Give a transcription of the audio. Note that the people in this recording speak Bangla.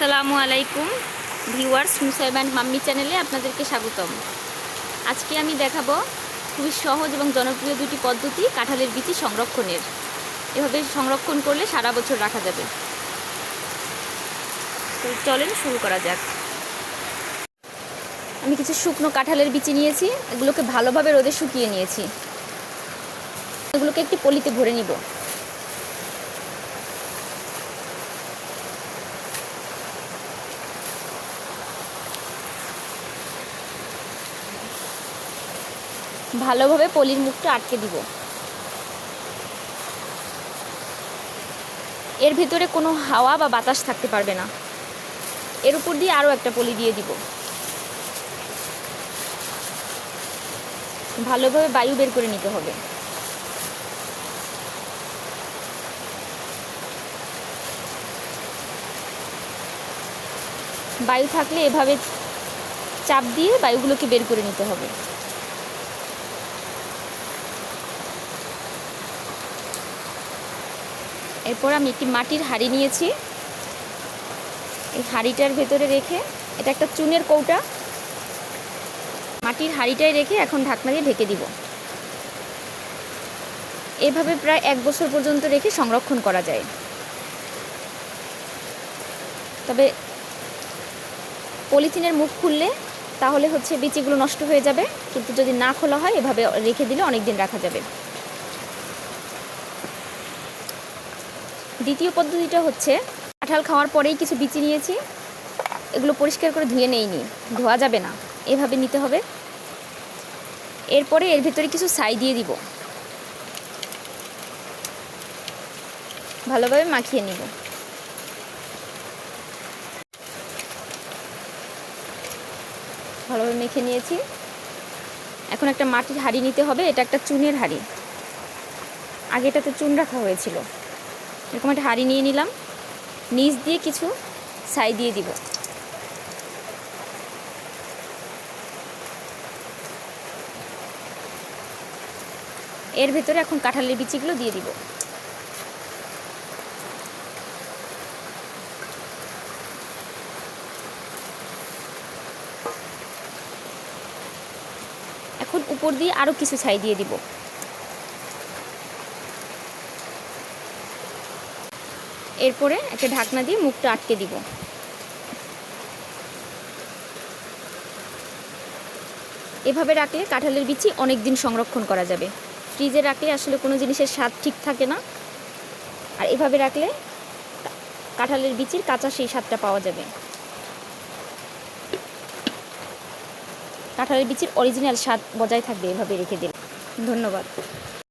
আসসালামু আলাইকুম। ভিউয়ার্স মুসাইব অ্যান্ড মাম্মি চ্যানেলে আপনাদেরকে স্বাগতম। আজকে আমি দেখাবো খুবই সহজ এবং জনপ্রিয় দুটি পদ্ধতি কাঁঠালের বিচি সংরক্ষণের। এভাবে সংরক্ষণ করলে সারা বছর রাখা যাবে। তো চলেন শুরু করা যাক। আমি কিছু শুকনো কাঁঠালের বিচি নিয়েছি, এগুলোকে ভালোভাবে রোদে শুকিয়ে নিয়েছি। এগুলোকে একটি পলিতে ভরে নিব। ভালোভাবে পলির মুখটা আটকে দিব। এর ভিতরে কোনো হাওয়া বা বাতাস থাকতে পারবে না। এর উপর দিয়ে আরও একটা পলি দিয়ে দিব। ভালোভাবে বায়ু বের করে নিতে হবে। বায়ু থাকলে এভাবে চাপ দিয়ে বায়ুগুলোকে বের করে নিতে হবে। এরপর আমি একটি মাটির হাঁড়ি নিয়েছি। এই হাঁড়িটার ভেতরে রেখে, এটা একটা চুনের কৌটা। মাটির হাঁড়িটায় রেখে এখন ঢাকনা দিয়ে ঢেকে দিব। এভাবে প্রায় এক বছর পর্যন্ত রেখে সংরক্ষণ করা যায়। তবে পলিথিনের মুখ খুললে তাহলে হচ্ছে বিচিগুলো নষ্ট হয়ে যাবে। কিন্তু যদি না খোলা হয়, এভাবে রেখে দিলে অনেক দিন রাখা যাবে। দ্বিতীয় পদ্ধতিটা হচ্ছে কাঁঠাল খাওয়ার পরেই কিছু বিচি নিয়েছি। এগুলো পরিষ্কার করে ধুয়ে নেইনি ধোয়া যাবে না। এভাবে নিতে হবে। এরপরে এর ভিতরে কিছু ছাই দিয়ে দিব। ভালোভাবে মাখিয়ে নিব। ভালোভাবে মেখে নিয়েছি। এখন একটা মাটির হাঁড়ি নিতে হবে। এটা একটা চুনের হাঁড়ি। আগে এটাতে চুন রাখা হয়েছিল। এরকম একটা হাঁড়ি নিয়ে নিলাম। নিচ দিয়ে কিছু ছাই দিয়ে দিব। এর ভেতরে এখন কাঁঠালের বিচিগুলো দিয়ে দিব। এখন উপর দিয়ে আরও কিছু ছাই দিয়ে দিব। এরপরে একটা ঢাকনা দিয়ে মুখটা আটকে দিব। এভাবে রাখলে কাঁঠালের বিচি অনেক দিন সংরক্ষণ করা যাবে। ফ্রিজে রাখলে আসলে কোনো জিনিসের স্বাদ ঠিক থাকে না। আর এভাবে রাখলে কাঁঠালের বিচির কাঁচা সেই স্বাদটা পাওয়া যাবে। কাঁঠালের বিচির অরিজিনাল স্বাদ বজায় থাকবে এভাবে রেখে দিলে। ধন্যবাদ।